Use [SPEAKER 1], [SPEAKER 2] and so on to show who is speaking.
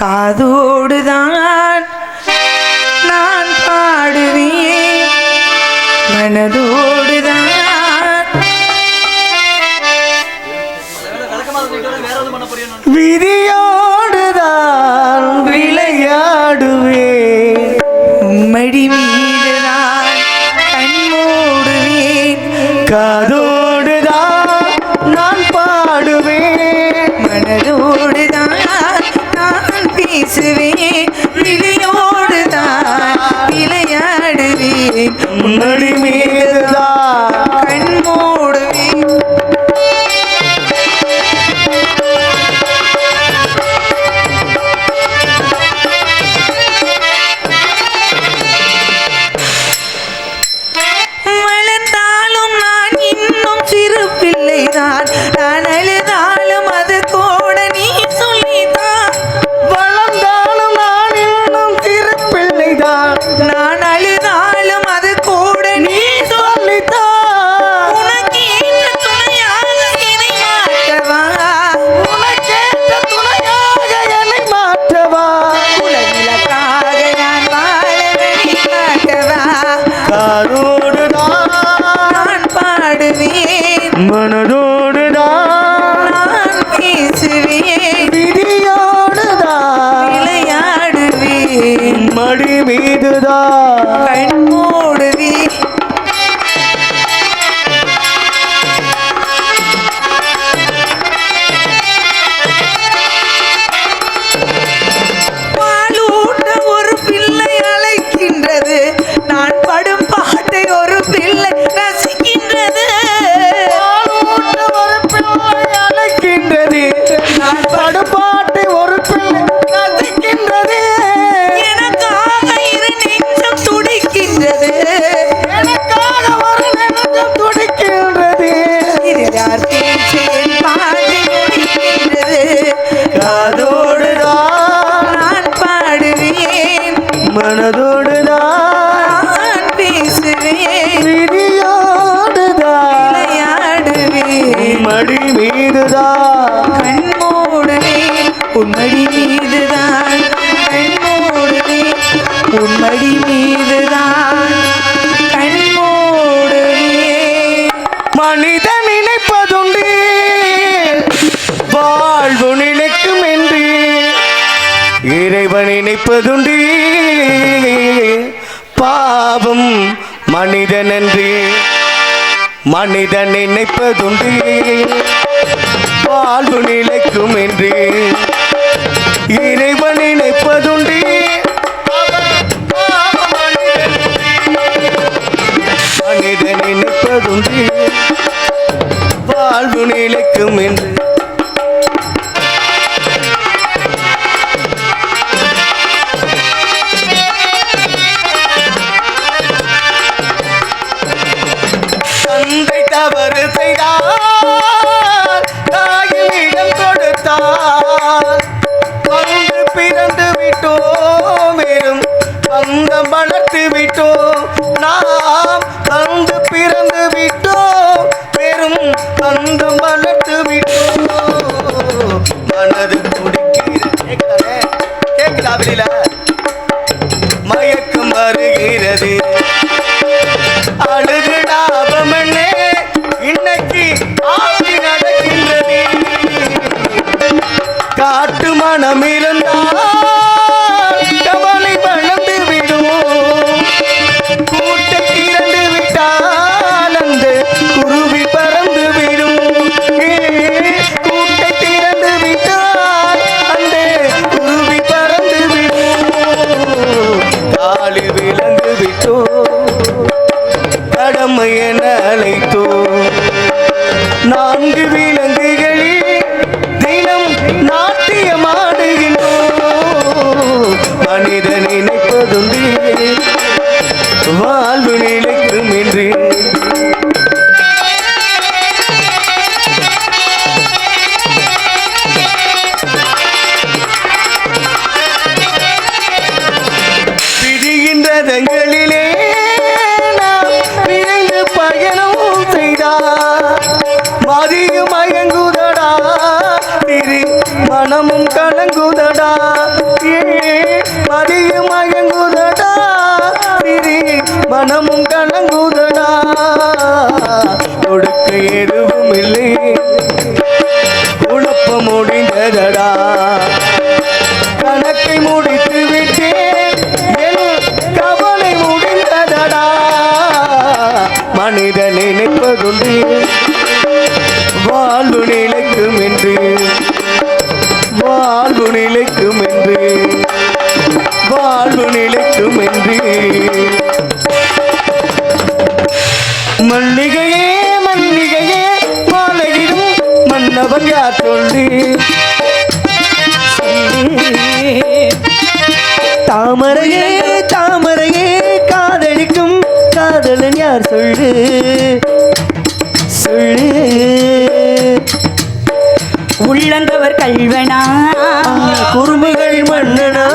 [SPEAKER 1] காதோடுதான் நான் பாடுவேன்.
[SPEAKER 2] மனதோடு முன்னணி மீ Señor மன்னிப்பதுண்டு பாவம் மனிதனன்று மனிதன் நினைப்பதுண்டு. வாழ்வு நிலைக்கும் என்று இறை காட்டு
[SPEAKER 3] மனமிர வாழ்வு நிலைக்கும் என்று வாழ்வு நிலைக்கும் என்று வாழ்வு நிலைக்கும் என்று. மல்லிகையே மல்லிகையே மாலையிடும் மன்னவன் யார் சொல்லி? தாமரையே தாமரையே காதலிக்கும் காதலன் யார் சொல்லு? அருள்
[SPEAKER 2] உள்ளந்தவர் கல்வனா.
[SPEAKER 3] குறும்புகள் மன்னனா.